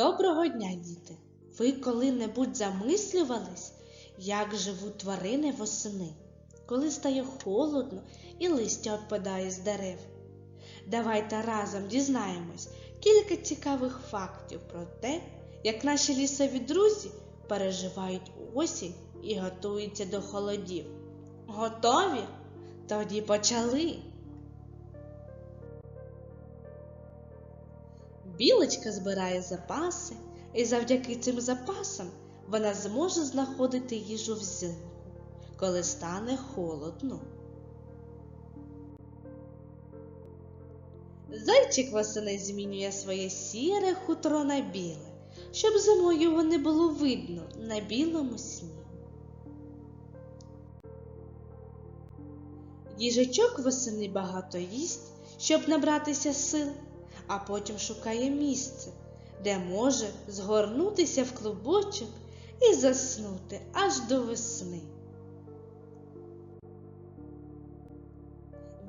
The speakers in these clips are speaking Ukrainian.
Доброго дня, діти! Ви коли-небудь замислювались, як живуть тварини восени, коли стає холодно і листя опадає з дерев? Давайте разом дізнаємось кілька цікавих фактів про те, як наші лісові друзі переживають осінь і готуються до холодів. Готові? Тоді почали. Білочка збирає запаси, і завдяки цим запасам вона зможе знаходити їжу взимку, коли стане холодно. Зайчик восени змінює своє сіре хутро на біле, щоб зимою його не було видно на білому снігу. Їжачок восени багато їсть, щоб набратися сил, а потім шукає місце, де може згорнутися в клубочок і заснути аж до весни.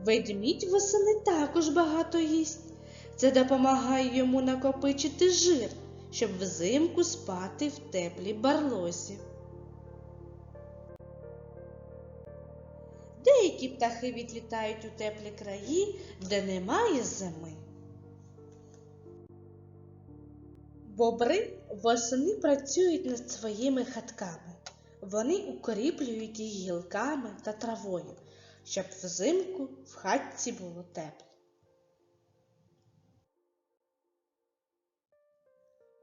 Ведмідь восени також багато їсть. Це допомагає йому накопичити жир, щоб взимку спати в теплій барлозі. Деякі птахи відлітають у теплі краї, де немає зими. Бобри восени працюють над своїми хатками. Вони укріплюють їх гілками та травою, щоб взимку в хатці було тепло.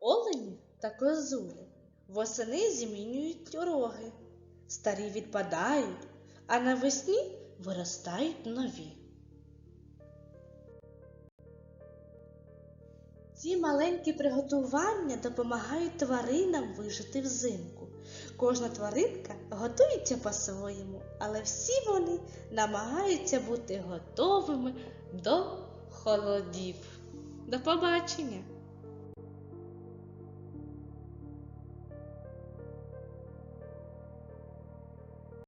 Олені та козулі восени змінюють роги, старі відпадають, а навесні виростають нові. Ці маленькі приготування допомагають тваринам вижити взимку. Кожна тваринка готується по-своєму, але всі вони намагаються бути готовими до холодів. До побачення!